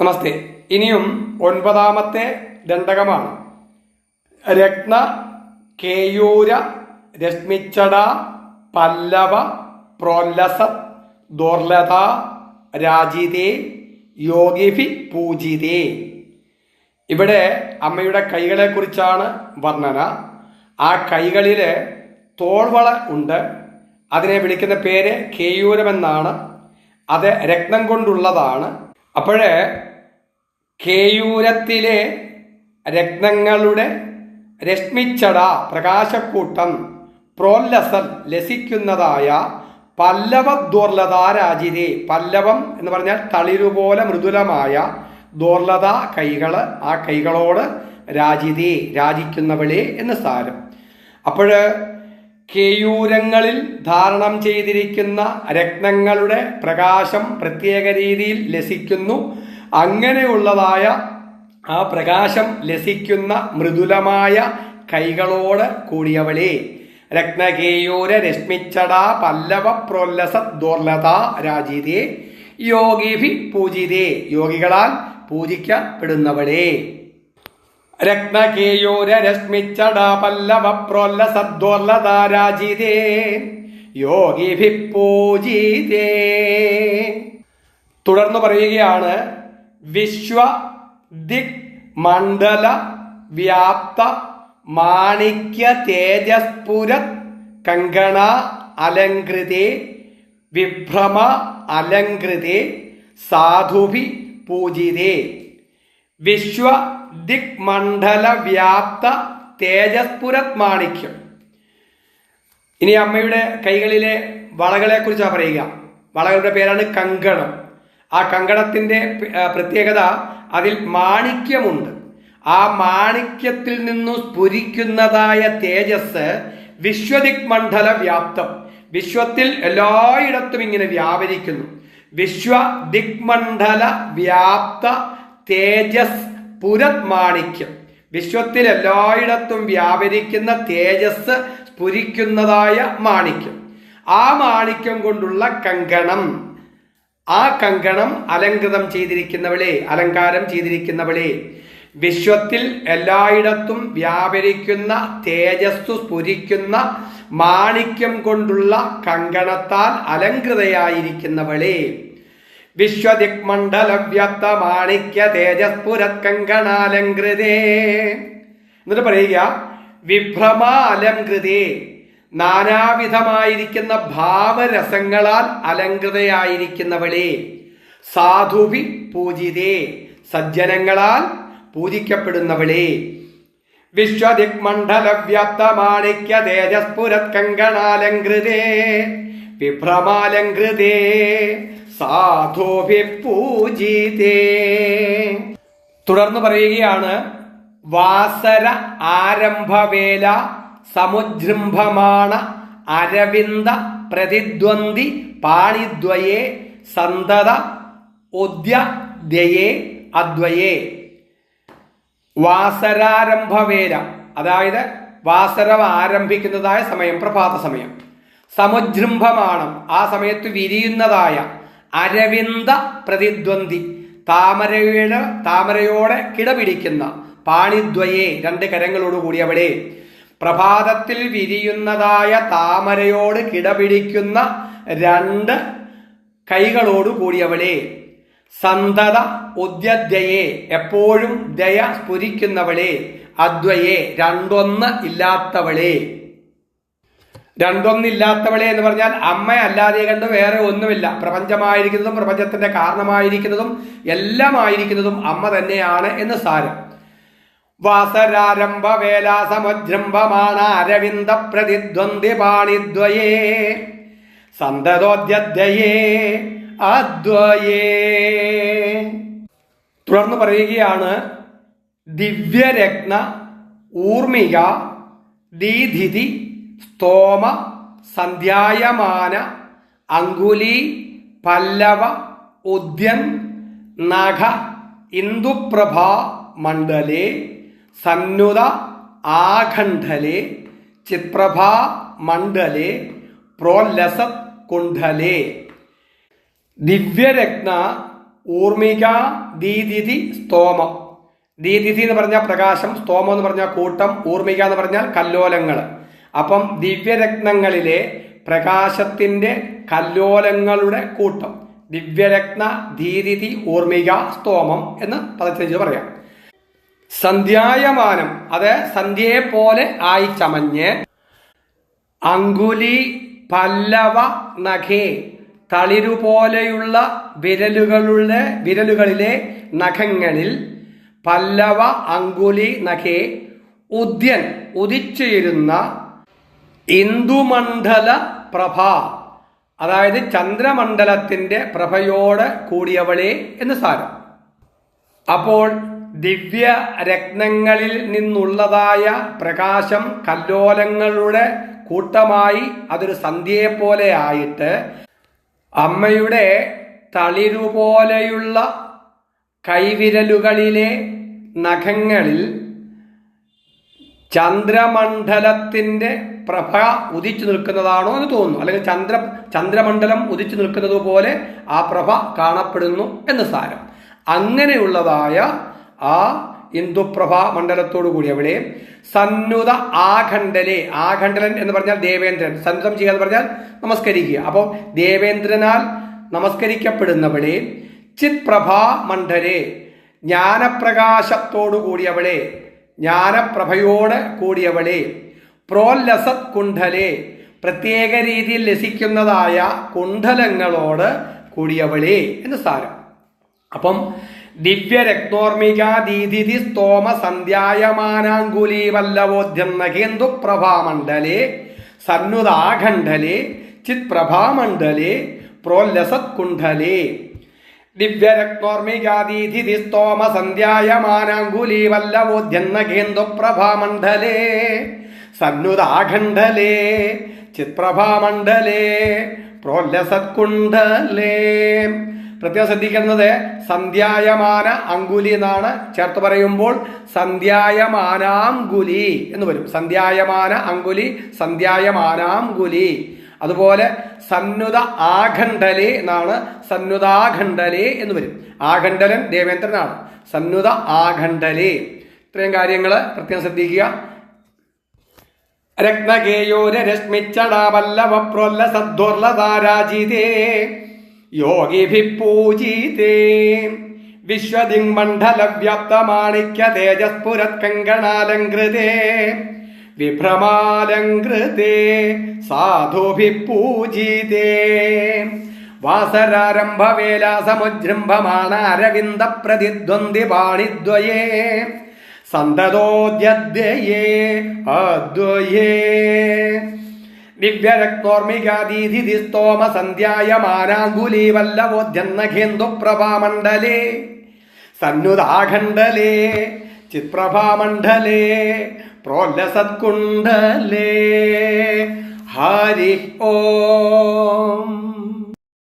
നമസ്തേ. ഇനിയും ഒൻപതാമത്തെ ദണ്ഡകമാണ്. രത്ന കേയൂര രശ്മിച്ചട പല്ലവ പ്രോല്ലസ ദുർലത രാജിതേ യോഗിഫി പൂജിതേ. ഇവിടെ അമ്മയുടെ കൈകളെക്കുറിച്ചാണ് വർണന. ആ കൈകളിൽ തോൾവള ഉണ്ട്. അതിനെ വിളിക്കുന്ന പേര് കേയൂരമെന്നാണ്. അത് രത്നം കൊണ്ടുള്ളതാണ്. അപ്പോഴേ കേയൂരത്തിലെ രത്നങ്ങളുടെ രശ്മിച്ചട പ്രകാശക്കൂട്ടം പ്രോല്ലസൽ ലസിക്കുന്നതായ പല്ലവ ദുർലതാരാജിതെ പല്ലവം എന്ന് പറഞ്ഞാൽ തളിരുപോലെ മൃദുലമായ ദുർലത കൈകൾ ആ കൈകളോട് രാജിതേ രാജിക്കുന്നവളെ എന്ന് സാരം. അപ്പോഴ് കേയൂരങ്ങളിൽ ധാരണം ചെയ്തിരിക്കുന്ന രത്നങ്ങളുടെ പ്രകാശം പ്രത്യേക രീതിയിൽ ലസിക്കുന്നു. അങ്ങനെയുള്ളതായ ആ പ്രകാശം ലസിക്കുന്ന മൃദുലമായ കൈകളോട് കൂടിയവളെ. രത്നകേയൂര രശ്മിച്ചടാ പല്ലവ പ്രോല്ലസ ദുർലത രാജിതേ. യോഗിഭി പൂജിതേ. യോഗികളാൽ പൂജിക്കപ്പെടുന്നവളെ. രത്നകേയൂര രശ്മിച്ചടാ പല്ലവ പ്രോല്ലസ ദുർലത രാജിതേ. യോഗിഭി പൂജിതേ. തുടർന്ന് പറയുകയാണ് വിശ്വ ദിക് മണ്ഡല വ്യാപ്ത മാണിക്യ തേജസ്പുര കങ്കണ അലങ്കൃതേ വിഭ്രമ അലങ്കൃതേ സാധുഭി പൂജിതേ. വിശ്വ ദിക് മണ്ഡല വ്യാപ്ത തേജസ്പുരത് മാണിക്യം. ഇനി അമ്മയുടെ കൈകളിലെ വളകളെക്കുറിച്ചാണ് പറയുക. വളകളുടെ പേരാണ് കങ്കണം. ആ കങ്കണത്തിന്റെ പ്രത്യേകത അതിൽ മാണിക്യമുണ്ട്. ആ മാണിക്യത്തിൽ നിന്നു സ്ഫുരിക്കുന്നതായ തേജസ് വിശ്വദിക് മണ്ഡല വ്യാപ്തം വിശ്വത്തിൽ എല്ലായിടത്തും ഇങ്ങനെ വ്യാപരിക്കുന്നു. വിശ്വ ദിക്മണ്ഡല വ്യാപ്ത തേജസ് പുരത് മാണിക്യം. വിശ്വത്തിൽ എല്ലായിടത്തും വ്യാപരിക്കുന്ന തേജസ് സ്ഫുരിക്കുന്നതായ മാണിക്യം. ആ മാണിക്യം കൊണ്ടുള്ള കങ്കണം ആ കങ്കണം അലങ്കൃതം ചെയ്തിരിക്കുന്നവളെ അലങ്കാരം ചെയ്തിരിക്കുന്നവളെ. വിശ്വത്തിൽ എല്ലായിടത്തും വ്യാപരിക്കുന്ന തേജസ്സു സ്ഫുരിക്കുന്ന മാണിക്യം കൊണ്ടുള്ള കങ്കണത്താൽ അലങ്കൃതയായിരിക്കുന്നവളെ വിശ്വദിക്മണ്ഡല വ്യാപ്ത മാണിക്യ തേജസ്പുരത് കങ്കണാലങ്കൃതേ എന്നിട്ട് പറയുക വിഭ്രമ അലങ്കൃതേ നാനാവിധമായിരിക്കുന്ന ഭാവരസങ്ങളാൽ അലങ്കൃതയായിരിക്കുന്നവളെ സാധുവി പൂജിതേ സജ്ജനങ്ങളാൽ പൂജിക്കപ്പെടുന്നവളെ. വിശ്വദിക്മണ്ഡല വ്യാപ്ത മാണിക്യ തേജസ്പുരത് കങ്കണാലങ്കൃതേ വിഭ്രമാലങ്കൃതേ സാധുഭി പൂജിതേ. തുടർന്ന് പറയുകയാണ് വാസര ആരംഭവേല സമുജൃംഭമാണ അരവിന്ദ പ്രതിദ്വന്ദ്ി പാണിദ്വയേ സന്തത ഉദ്യദ്യയേ അദ്വയേ. വാസരാരംഭവേല അതായത് വാസരവ ആരംഭിക്കുന്നതായ സമയം പ്രഭാത സമയം. സമുജൃംഭമാണം ആ സമയത്ത് വിരിയുന്നതായ അരവിന്ദ പ്രതിദ്വന്ദ്ി താമരയുടെ താമരയോടെ കിടപിടിക്കുന്ന പാണിദ്വയെ. രണ്ട് കരങ്ങളോടുകൂടി അവിടെ പ്രഭാതത്തിൽ വിരിയുന്നതായ താമരയോട് കിടപിടിക്കുന്ന രണ്ട് കൈകളോട് കൂടിയവളെ. സന്തത ഉദ്യദ്യയെ എപ്പോഴും ദയ സ്ഫുരിക്കുന്നവളെ. അദ്വയെ രണ്ടൊന്ന് ഇല്ലാത്തവളെ. രണ്ടൊന്നില്ലാത്തവളെ എന്ന് പറഞ്ഞാൽ അമ്മയല്ലാതെ കണ്ട് വേറെ ഒന്നുമില്ല. പ്രപഞ്ചമായിരിക്കുന്നതും പ്രപഞ്ചത്തിന്റെ കാരണമായിരിക്കുന്നതും എല്ലാമായിരിക്കുന്നതും അമ്മ തന്നെയാണ് എന്ന് സാരം. വാസരാരംഭ വേലാസമുജൃംഭമാണ് അരവിന്ദ പ്രതിദ്വന്ദ്ി പാണിദ്വയേ സന്തതോദ്യദ്വയേ അദ്വയേ. തുടർന്ന് പറയുകയാണ് ദിവ്യരത്ന ഊർമിക ദീധിതി സ്തോമ സന്ധ്യായമാന അങ്കുലി പല്ലവ ഉദ്യൻ നഖ ഇന്ദുപ്രഭ മണ്ഡലേ. സന്നുത ആഖണ്ഡലേ ചിത്രഭാ മണ്ഡലേ പ്രോല്ലസത് കുണ്ഡലേ. ദിവ്യരത്ന ഊർമിക ദീദിതി സ്തോമം. ദീദിതി എന്ന് പറഞ്ഞാൽ പ്രകാശം സ്തോമം എന്ന് പറഞ്ഞാൽ കൂട്ടം ഊർമിക എന്ന് പറഞ്ഞാൽ കല്ലോലങ്ങൾ. അപ്പം ദിവ്യരത്നങ്ങളിലെ പ്രകാശത്തിന്റെ കല്ലോലങ്ങളുടെ കൂട്ടം. ദിവ്യരത്ന ദീദിതി ഊർമിക സ്തോമം എന്ന് പദത്തിൽ പറയാം. സന്ധ്യായമാനം അത് സന്ധ്യയെ പോലെ ആയി ചമഞ്ഞ് അങ്കുലി പല്ലവ നഖേ തളിരുപോലെയുള്ള വിരലുകളുടെ വിരലുകളിലെ നഖങ്ങളിൽ പല്ലവ അങ്കുലി നഖേ ഉദ്യൻ ഉദിച്ചിരുന്ന ഇന്ദുമണ്ഡല പ്രഭ അതായത് ചന്ദ്രമണ്ഡലത്തിന്റെ പ്രഭയോട് കൂടിയവളെ എന്ന് സാരം. അപ്പോൾ ദിവ്യ രത്നങ്ങളിൽ നിന്നുള്ളതായ പ്രകാശം കല്ലോലങ്ങളുടെ കൂട്ടമായി അതൊരു സന്ധ്യയെപ്പോലെ ആയിട്ട് അമ്മയുടെ തളിരുപോലെയുള്ള കൈവിരലുകളിലെ നഖങ്ങളിൽ ചന്ദ്രമണ്ഡലത്തിന്റെ പ്രഭ ഉദിച്ചു നിൽക്കുന്നതാണോ എന്ന് തോന്നുന്നു. അല്ലെങ്കിൽ ചന്ദ്ര ചന്ദ്രമണ്ഡലം ഉദിച്ചു നിൽക്കുന്നത് പോലെ ആ പ്രഭ കാണപ്പെടുന്നു എന്ന് സാരം. അങ്ങനെയുള്ളതായ ആ ഇന്ദുപ്രഭ മണ്ഡലത്തോടു കൂടി അവിടെ സന്നുത ആഖണ്ഡലെ ആഖണ്ഡലൻ എന്ന് പറഞ്ഞാൽ ദേവേന്ദ്രൻ. സന്നുതം ചെയ്യുക എന്ന് പറഞ്ഞാൽ നമസ്കരിക്കുക. അപ്പോൾ ദേവേന്ദ്രനാൽ നമസ്കരിക്കപ്പെടുന്നവളെ ചിത്പ്രഭാ മണ്ഡലെ ജ്ഞാനപ്രകാശത്തോടു കൂടിയവളെ ജ്ഞാനപ്രഭയോട് കൂടിയവളെ പ്രോല്ലസത് കുണ്ഠലെ പ്രത്യേക രീതിയിൽ ലസിക്കുന്നതായ കുണ്ഠലങ്ങളോട് കൂടിയവളെ എന്ന് സാരം. അപ്പം ദിവ്യരത്നോർമിക ദീദിതി സ്തോമ സന്ധ്യായമാനാങ്കുലി വല്ലവോദ്യം നഗേന്ദു പ്രഭാമണ്ഡലെ സന്നുദാഖണ്ഡലെ ചിത് പ്രഭാമണ്ഡലെ പ്രോല്ലസത് കുണ്ഠലെ ദിവ്യരത്നോർമികാദീധിതി സ്തോമ സന്ധ്യായമാനാങ്കുലി വല്ലവോദ്യം നഗേന്ദു പ്രഭാമണ്ഡലെ സന്നുദാഖണ്ഡലെ ചിത്പ്രഭാമണ്ഡലെ പ്രോല്ലസത് കുണ്ഡലേ പ്രത്യേകം ശ്രദ്ധിക്കുന്നത് സന്ധ്യായമാന അങ്കുലി എന്നാണ് ചേർത്ത് പറയുമ്പോൾ സന്ധ്യായമാനാങ്കുലി എന്ന് വരും. സന്ധ്യായമാന അങ്കുലി സന്ധ്യായമാനാങ്കുലി അതുപോലെ സന്നുത ആഖണ്ഡലെ എന്നാണ് സന്നുതാഖണ്ഡലെ എന്ന് വരും. ആഖണ്ഡലൻ ദേവേന്ദ്രനാണ്. സന്നുത ആഖണ്ഡലെ. ഇത്രയും കാര്യങ്ങൾ പ്രത്യേകം ശ്രദ്ധിക്കുക. രത്നഗേയോര രശ്മിച്ചടാവല്ലവ പ്രോല്ല സദ്വർലതാരാജിതേ യോഗിഭി പൂജിതേ. വിശ്വദിങ്മണ്ഡല വ്യാപ്തമാണിക്യ തേജസ്ഫുരത് കങ്കണാലങ്കൃതേ വിഭ്രമാലങ്കൃതേ സാധുഭി പൂജിതേ. വാസരാരംഭവേലാസമുജൃംഭമാണ അരവിന്ദ പ്രതിദ്വന്ദ്ി പാണിദ്വയേ സന്തതോദ്യദ്വയേ അദ്വയേ. ദിവ്യരക്തോർമികാദീധി സ്തോമ സന്ധ്യായമാനാങ്കുലി വല്ലവോദ്യന്നഖേന്ദു പ്രഭാമണ്ഡലേ സന്നുദാഖണ്ഡലേ ചിത്പ്രഭാമണ്ഡലേ പ്രോല്ലസത്കുണ്ഡലേ ഹരി ഓം